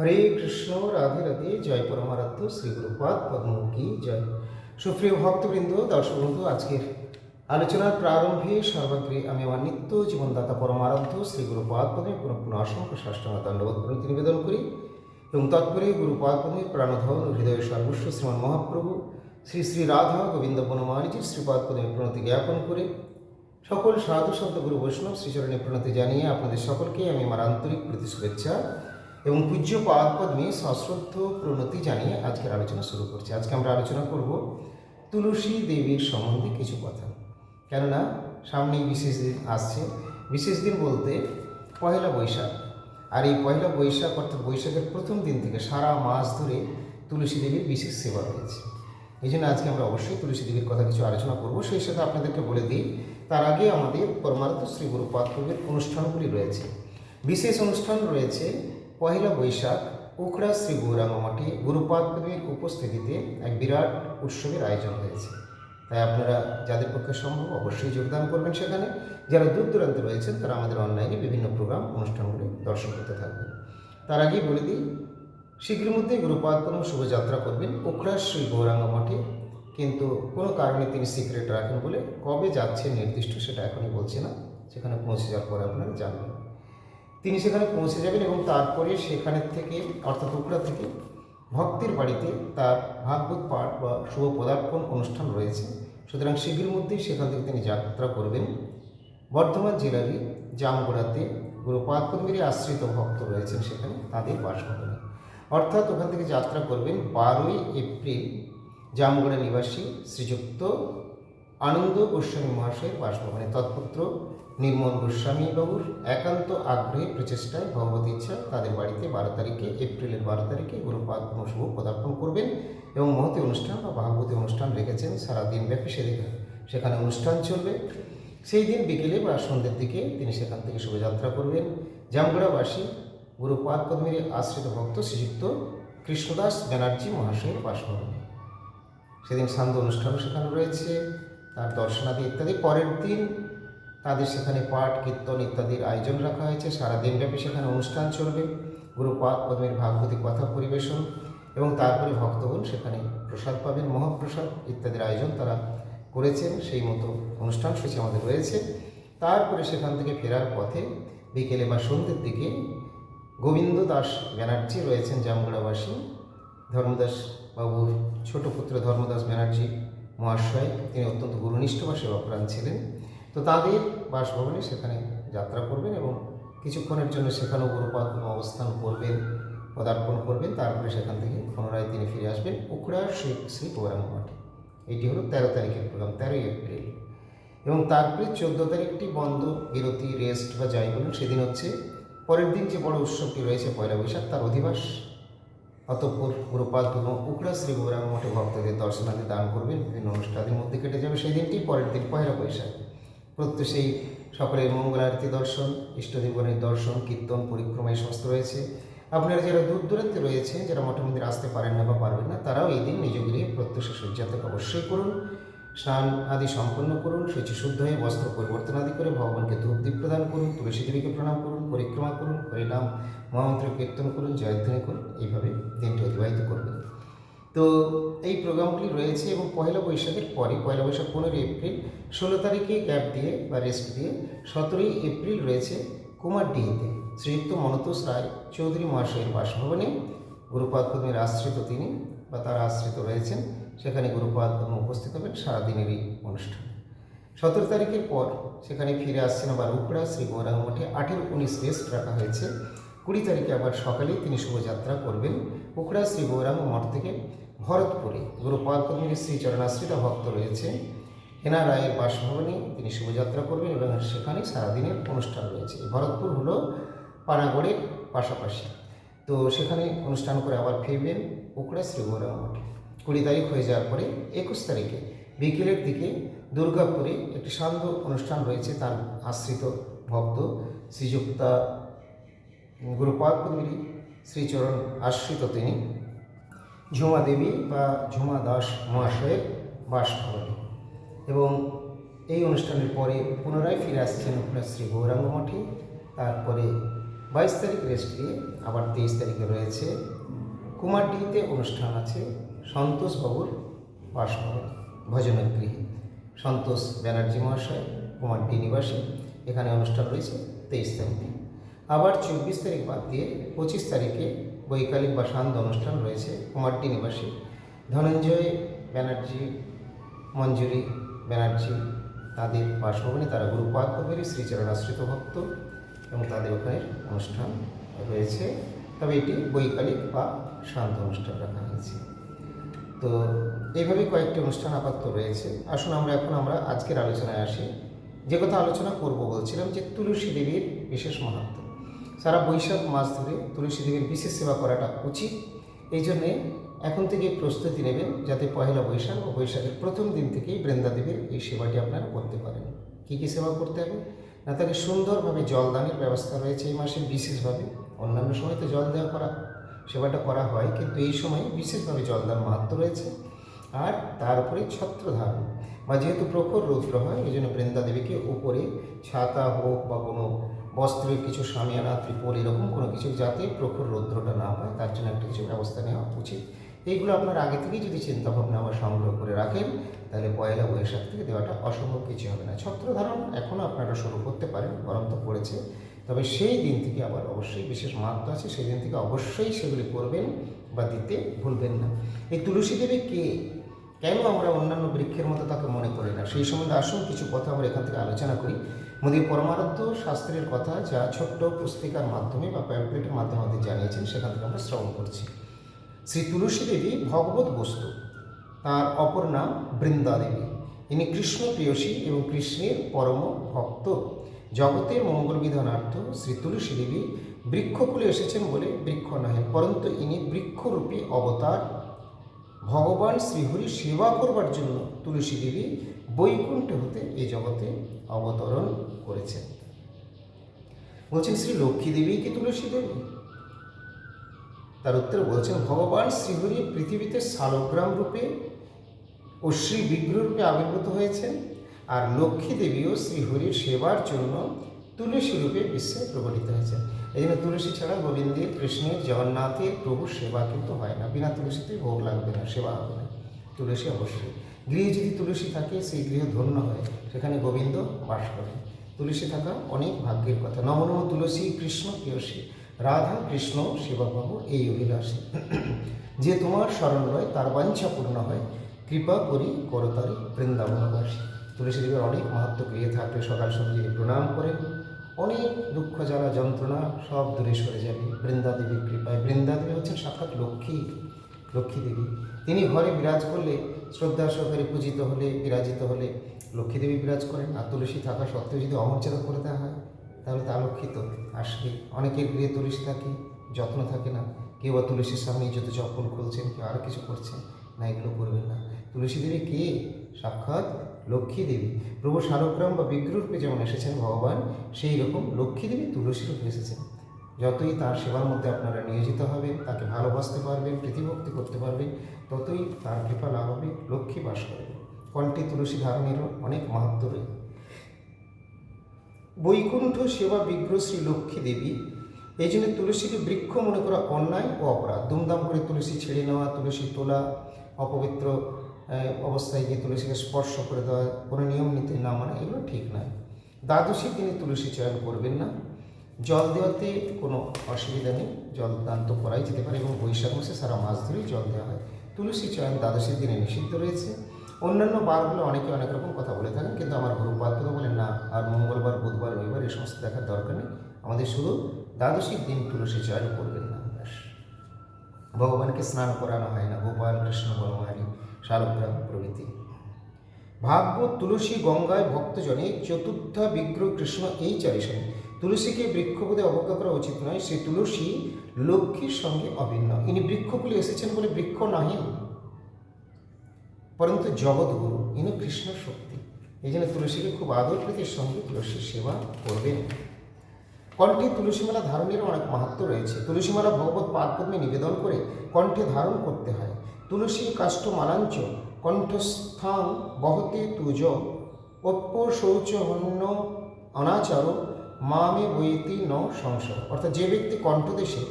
হরে কৃষ্ণ, রাধে রাধে, জয় পরমারাধ্য, শ্রী গুরুপাদ পদ্ম কি জয়। সুপ্রিয় ভক্তবৃন্দ দর্শক বন্ধু আজকের আলোচনার প্রারম্ভে সর্বাগ্রে আমি আমার নিত্য জীবনদাতা পরমারাধ্য, শ্রী গুরুপাদ পদে পুনঃ পুনঃ অসংখ্য সাষ্টাঙ্গ দণ্ডবোধ প্রণতি নিবেদন করি। এবং তৎপরে গুরুপাদ পদে প্রাণধন, হৃদয় সর্বস্ব শ্রীমান মহাপ্রভু, শ্রী শ্রী রাধা গোবিন্দ বনমালীজির শ্রীপাদ পদে প্রণতি জ্ঞাপন করে। সকল সাধু সন্ত গুরু বৈষ্ণব, শ্রীচরণে প্রণতি জানিয়ে আপনাদের সকলকে আমি আমার আন্তরিক প্রতি শুভেচ্ছা এবং পূজ্য পাদ পদ্মে সশ্রদ্ধ প্রণতি জানিয়ে আজকের আলোচনা শুরু করছি। আজকে আমরা আলোচনা করব তুলসী দেবীর সম্বন্ধে কিছু কথা। কেননা সামনেই বিশেষ দিন আসছে। বিশেষ দিন বলতে পয়লা বৈশাখ। আর এই পয়লা বৈশাখ অর্থাৎ বৈশাখের প্রথম দিন থেকে সারা মাস ধরে তুলসী দেবীর বিশেষ সেবা রয়েছে। এই জন্য আজকে আমরা অবশ্যই তুলসী দেবীর কথা কিছু আলোচনা করব। সেই সাথে আপনাদেরকে বলে দিই, তার আগে আমাদের পরমার্থ শ্রী গুরু পাঠ্যের অনুষ্ঠানগুলি রয়েছে। বিশেষ অনুষ্ঠান রয়েছে পয়লা বৈশাখ, উখড়া শ্রী গৌরাঙ্গ মঠে গুরুপাদপদীর উপস্থিতিতে এক বিরাট উৎসবের আয়োজন হয়েছে। তাই আপনারা যাদের পক্ষে সম্ভব অবশ্যই যোগদান করবেন সেখানে। যারা দূর দূরান্তে রয়েছেন, তারা আমাদের অনলাইনে বিভিন্ন প্রোগ্রাম, অনুষ্ঠানগুলি দর্শন করতে থাকবেন। তার আগেই বলে দিই শীঘ্রের মধ্যে গুরুপাদপন শুভযাত্রা করবেন উখড়া শ্রী গৌরাঙ্গ মঠে কিন্তু কোনো কারণে তিনি সিক্রেট রাখেন বলে কবে যাচ্ছে নির্দিষ্ট সেটা এখনই বলছে না। সেখানে পৌঁছে যাওয়ার পরে আপনারা জানবেন। তিনি সেখানে পৌঁছে যাবেন এবং তারপরে সেখানের থেকে, অর্থাৎ উকড়া থেকে ভক্তের বাড়িতে তার ভাগবত পাঠ বা শুভ পদার্পণ অনুষ্ঠান রয়েছে। সুতরাং শীঘ্রের মধ্যেই সেখান থেকে তিনি যাত্রা করবেন। বর্ধমান জেলারই জামগোড়াতে গুরুপাদ পদ্মীর আশ্রিত ভক্ত রয়েছেন সেখানে, তাদের বাসভবনে। অর্থাৎ ওখান থেকে যাত্রা করবেন বারোই এপ্রিল জামগোড়া নিবাসী শ্রীযুক্ত আনন্দ গোস্বামী মহাশয়ের বাসভবনে তৎপুত্র নির্মল গোস্বামী বাবুর একান্ত আগ্রহী, প্রচেষ্টায় ভগবত ইচ্ছা তাদের বাড়িতে বারো তারিখে, এপ্রিলের বারো তারিখে গুরুপাদ শুভ পদার্পণ করবেন এবং মহতি অনুষ্ঠান বা ভাগবতী অনুষ্ঠান রেখেছেন সারাদিন ব্যাপী সেদিকে সেখানে অনুষ্ঠান চলবে। সেই দিন বিকেলে বা সন্ধ্যের দিকে তিনি সেখান থেকে শুভযাত্রা করবেন। জামগড়াবাসী গুরুপাদ পদ্মীর আশ্রিত ভক্ত শ্রীযুক্ত কৃষ্ণদাস ব্যানার্জি মহাশয়ের বাসভবনে। সেদিন সান্ধ্য অনুষ্ঠানও সেখানে রয়েছে। তার দর্শনাদি ইত্যাদি। পরের দিন তাদের সেখানে পাঠ, কীর্তন ইত্যাদির আয়োজন রাখা হয়েছে। সারা দিনব্যাপী সেখানে অনুষ্ঠান চলবে। গুরুপাদ পদ্মের ভাগবতী কথা পরিবেশন এবং তারপরে ভক্তগণ সেখানে প্রসাদ পাবেন, মহাপ্রসাদ ইত্যাদির আয়োজন তারা করেছেন। সেই মতো অনুষ্ঠান সূচি আমাদের রয়েছে। তারপরে সেখান থেকে ফেরার পথে বিকেলে বা সন্ধ্যের দিকে গোবিন্দ দাস ব্যানার্জি রয়েছেন জামগড়াবাসী। ধর্মদাস বাবুর ছোট পুত্র ধর্মদাস ব্যানার্জি মহাশয়, তিনি অত্যন্ত গুরুনিষ্ঠ বা সেবাপ্রাণ ছিলেন। তো তাদের বাসভবনে সেখানে যাত্রা করবেন এবং কিছুক্ষণের জন্য সেখানেও গুরুপাদ অবস্থান করবেন, পদার্পণ করবেন, তারপরে সেখান থেকে পুনরায় তিনি ফিরে আসবেন উকড়া শ্রী শ্রী গৌরাঙ্গ মাঠে। এটি হলো তেরো তারিখের প্রোগ্রাম, তেরোই এপ্রিল। এবং তারপরে চোদ্দ তারিখটি বন্ধ বিরতি, রেস্ট বা যাই বলুন, সেদিন হচ্ছে পরের দিন যে বড় উৎসবটি রয়েছে পয়লা বৈশাখ, তার অধিবাস। অতঃপর পুরোপাত এবং উকড়া শ্রী গৌরাঙ্গ মঠে ভক্তদের দর্শনাদি দান করবেন। বিভিন্ন অনুষ্ঠানের মধ্যে কেটে যাবে সেই দিনটি, পরের দিন পয়লা বৈশাখ। প্রত্যেক সেই সকলের মঙ্গল আরতি, দর্শন ইষ্টদেবনের দর্শন, কীর্তন পরিক্রমা এই সমস্ত রয়েছে। আপনারা যারা দূর দূরান্তে রয়েছে যারা মঠ মন্দির আসতে পারেন না বা পারবেন না, তারাও এই দিন নিজ গৃহে সূর্যাতক অবশ্যই করুন। স্নান আদি সম্পন্ন করুন শুচি শুদ্ধ হয়ে বস্ত্র পরিবর্তন আদি করে ভগবানকে ধূপ দীপ প্রদান করুন, তুলসী দেবীকে প্রণাম করুন, পরিক্রমা করুন হরিনাম মহামন্ত্র কীর্তন করুন, জয়ধ্বনি করুন, এইভাবে দিনটি অতিবাহিত করবেন। তো এই প্রোগ্রামগুলি রয়েছে এবং পয়লা বৈশাখের পরে পয়লা বৈশাখ পনেরোই এপ্রিল, ষোলো তারিখে গ্যাপ দিয়ে বা রেস্ট দিয়ে সতেরোই এপ্রিল রয়েছে কুমার কুমারডিহিতে শ্রীযুক্ত মনতোষ রায় চৌধুরী মহাশয়ের বাসভবনে, গুরুপাদ পদ্মের আশ্রিত তিনি বা তার আশ্রিত রয়েছেন। সেখানে গুরুপাদ উপস্থিত হবেন, সারাদিনেরই অনুষ্ঠান। সতেরো তারিখের পর সেখানে ফিরে আসছেন আবার উকড়া, শ্রী গৌরাঙ্গ মঠে। আঠেরো উনিশ রেস্ট রাখা হয়েছে। কুড়ি তারিখে আবার সকালেই তিনি শুভযাত্রা করবেন উকড়া, শ্রী গৌরাঙ্গ মঠ থেকে। ভরতপুরে গুরুপাদ পদ্মের শ্রী চরণাশ্রিত ভক্ত রয়েছে। হেনা রায়ের বাসভবনে তিনি শুভযাত্রা করবেন এবং সেখানে সারাদিনের অনুষ্ঠান রয়েছে। ভরতপুর হলো পানাগড়ের পাশাপাশি। তো সেখানে অনুষ্ঠান করে আবার ফিরবেন উকড়া, শ্রী গৌরাঙ্গ মঠে। কুড়ি তারিখ হয়ে যাওয়ার পরে একুশ তারিখে বিকেলের দিকে দুর্গাপুরে একটি সান্ধ্য অনুষ্ঠান রয়েছে, তার আশ্রিত ভক্ত শ্রীযুক্তা গুরুপাদ পদ্মিনী শ্রীচরণ আশ্রিত তিনি। ঝুমা দেবী বা ঝুমা দাস মহাশয়ের বাসভবনে। এবং এই অনুষ্ঠানের পরে পুনরায় ফিরে আসছেন আপনার শ্রী গৌরাঙ্গ মঠে। তারপরে বাইশ তারিখ রেস্ট দিয়ে আবার তেইশ তারিখে রয়েছে। কুমারডিহিতে অনুষ্ঠান আছে। সন্তোষ বাবুর বাসভবন ভজনগৃহে সন্তোষ ব্যানার্জি মহাশয় কুমারডি নিবাসী এখানে অনুষ্ঠান রয়েছে তেইশ তারিখে। আবার চব্বিশ তারিখ বাদ দিয়ে পঁচিশ তারিখে বৈকালিক বা সান্ধ্য অনুষ্ঠান রয়েছে কুমারটি নিবাসী ধনঞ্জয় ব্যানার্জি, মঞ্জুরি ব্যানার্জি, তাদের বাসভবনে তারা গুরুপাদ কবির, শ্রীচরণাশ্রিত ভক্ত এবং তাদের ওখানে অনুষ্ঠান রয়েছে। তবে এটি বৈকালিক বা শান্ত অনুষ্ঠান রাখা তো এইভাবে কয়েকটি অনুষ্ঠান আপাতত রয়েছে। আসুন আমরা এখন আমরা আজকের আলোচনায় আসি। যে কথা আলোচনা করব বলছিলাম যে তুলসী দেবীর বিশেষ মাহাত্ম। সারা বৈশাখ মাস ধরে তুলসী দেবীর বিশেষ সেবা করাটা উচিত। এই জন্যে এখন থেকে প্রস্তুতি নেবেন যাতে পয়লা বৈশাখ ও বৈশাখের প্রথম দিন থেকেই বৃন্দা দেবীর এই সেবাটি আপনারা করতে পারেন। কী কী সেবা করতে হবে? না তাকে সুন্দরভাবে জলদানের ব্যবস্থা রয়েছে এই মাসে বিশেষভাবে। অন্যান্য সময় তো জল দেওয়া করা সেবাটা করা হয়, কিন্তু এই সময় বিশেষভাবে জলদান মাহাত্ম রয়েছে আর তার উপরে ছত্র ধারণ বা যেহেতু প্রখর রৌদ্র হয়, এই জন্য বৃন্দা দেবীকে উপরে ছাতা হোক বা কোনো বস্ত্রের কিছু সামিয়ানা, ত্রিপল, এরকম কোনো কিছু যাতে প্রখর রৌদ্রটা না হয় তার জন্য একটা কিছু ব্যবস্থা নেওয়া উচিত। এইগুলো আপনার আগে থেকেই যদি চিন্তা ভাবনা আবার সংগ্রহ করে রাখেন, তাহলে পয়লা বৈশাখ থেকে দেওয়াটা অসম্ভব কিছু হবে না। ছত্র ধারণ এখনও আপনারা শুরু করতে পারেন গরম তো পড়েছে। তবে সেই দিন থেকে আবার অবশ্যই বিশেষ মাহাত্ম আছে, সেই দিন থেকে অবশ্যই সেগুলি করবেন বা দিতে ভুলবেন না। এই তুলসী দেবী কে? কেন আমরা অন্যান্য বৃক্ষের মতো তাকে মনে করি না? সেই সম্বন্ধে আসুন, কিছু কথা আমরা এখান থেকে আলোচনা করি। মোদীর পরমারাধ্য শাস্ত্রের কথা যা ছোট্ট পুস্তিকার মাধ্যমে বা প্যাম্পলেটের মাধ্যমে আমাদের জানিয়েছেন, সেখান থেকে আমরা শ্রবণ করছি। শ্রী তুলসী দেবী ভগবত বস্তু। তার অপর নাম বৃন্দা দেবী ইনি কৃষ্ণ প্রিয়সী এবং কৃষ্ণের পরম ভক্ত। জগতের মঙ্গল বিধানার্থ শ্রী তুলসী দেবী বৃক্ষকুলে এসেছেন বলে বৃক্ষ নহেন পরন্তু ইনি বৃক্ষরূপী অবতার। ভগবান শ্রীহরি সেবা করবার জন্য তুলসী দেবী বৈকুণ্ঠ হতে এই জগতে অবতরণ করেছেন। বলছেন, শ্রী লক্ষ্মী দেবী কি তুলসী দেবী? তার উত্তরে বলছেন, ভগবান শ্রীহরি পৃথিবীতে শালগ্রাম রূপে ও শ্রী বিগ্রহ রূপে আবির্ভূত হয়েছেন। আর লক্ষ্মী দেবীও শ্রীহরির সেবার জন্য তুলসী রূপে বিশ্বে প্রকটিত হয়েছে এই জন্য তুলসী ছাড়া গোবিন্দের, কৃষ্ণের, জগন্নাথের প্রভু সেবা কিন্তু হয় না। বিনা তুলসীতে ভোগ লাগবে না, সেবা হবে না। তুলসী অবশ্যই। গৃহে যদি তুলসী থাকে, সেই গৃহ ধন্য হয়। সেখানে গোবিন্দ বাস করে। তুলসী থাকা অনেক ভাগ্যের কথা। নম নম তুলসী কৃষ্ণ প্রিয়সী। রাধা কৃষ্ণ শিববাবু এই অভিলাষী। যে তোমার স্মরণ রয় তার বাঞ্ছা পূর্ণ হয়। কৃপা করি করতারি বৃন্দাবনবাসী। তুলসী দেবীর অনেক মাহাত্ম গৃহে থাকলে সকাল যদি প্রণাম করেন অনেক দুঃখ জ্বালা যন্ত্রণা সব দূরে সরে যাবে। বৃন্দা দেবীর কৃপায়। বৃন্দা দেবী হচ্ছেন সাক্ষাৎ লক্ষ্মী লক্ষ্মী দেবী। তিনি ঘরে বিরাজ করলে শ্রদ্ধা সহকারে পূজিত হলে, বিরাজিত হলে লক্ষ্মী দেবী বিরাজ করেন। আর তুলসী থাকা সত্ত্বেও যদি অমর্যাদা করে দেওয়া হয়, তাহলে তা অলক্ষিত আসবে। অনেকের গৃহে তুলসী থাকে, যত্ন থাকে না। কেউ বা তুলসীর সামনে যত চপ্পল খুলছেন, কেউ আর কিছু করছেন না, এগুলো করবেন না। তুলসী দেবী কে? সাক্ষাৎ লক্ষ্মী দেবী প্রভু শালগ্রাম বা বিগ্রহরূপে যেমন এসেছেন ভগবান সেই রকম লক্ষ্মী দেবী তুলসী রূপে এসেছেন। যতই তার সেবার মধ্যে আপনারা নিয়োজিত হবেন, তাকে ভালোবাসতে পারবেন, প্রীতিভক্তি করতে পারবেন, ততই তার কৃপা লাভ হবে, লক্ষ্মী বাস করবে। কণ্ঠে তুলসী ধারণেরও অনেক মাহাত্ম রয়েছে বৈকুণ্ঠ সেবা বিগ্রহ শ্রী লক্ষ্মী দেবী এই জন্য তুলসীকে বৃক্ষ মনে করা অন্যায় ও অপরাধ। দুমদাম করে তুলসী ছেড়ে নেওয়া, তুলসী তোলা, অপবিত্র অবস্থায় গিয়ে তুলসীকে স্পর্শ করে দেওয়া, কোনো নিয়ম নীতি না মানে এগুলো ঠিক নয়। দ্বাদশী দিনে তুলসী চয়ন করবেন না। জল দেওয়াতে কোনো অসুবিধা নেই। জল দান তো করাই যেতে পারে এবং বৈশাখ মাসে সারা মাস ধরেই জল দেওয়া হয়। তুলসী চয়ন দ্বাদশীর দিনে নিষিদ্ধ রয়েছে। অন্যান্য বারগুলো অনেকে অনেক রকম কথা বলে থাকেন, কিন্তু আমার গুরুপাদ তো বলেন না, আর মঙ্গলবার, বুধবার, রবিবার এই সমস্ত দেখার দরকার নেই। আমাদের শুধু দ্বাদশীর দিন তুলসী চয়ন করবেন না ভগবানকে স্নান করানো হয় না, গোপাল, কৃষ্ণ, বনমালী। শালগ্রাম প্রভৃতি। ভাগবত তুলসী গঙ্গায় ভক্তজনে চতুর্থা বিগ্রহ কৃষ্ণ এই চারিশনে তুলসীকে বৃক্ষপদে অবজ্ঞা করা উচিত নয় সেই তুলসী লক্ষ্মীর সঙ্গে অভিন্ন। ইনি বৃক্ষকুলে এসেছেন বলে বৃক্ষ নাহিন পরন্তু জগৎগুরু ইনি কৃষ্ণ শক্তি। এই জন্য তুলসীকে খুব আদর প্রীতির সঙ্গে তুলসীর সেবা করবেন। কণ্ঠে তুলসীমালা ধারণেরও অনেক মাহাত্ম রয়েছে। তুলসীমালা ভগবত পাদপদ্মে নিবেদন করে কণ্ঠে ধারণ করতে হয়। তুলসী কাষ্ঠ মালাঞ্চ কণ্ঠস্থান বহতে তুজ অপ্য শৌচ অন্য অনাচার, মামে বইতি ন সংশয়। অর্থাৎ যে ব্যক্তি কণ্ঠদেশে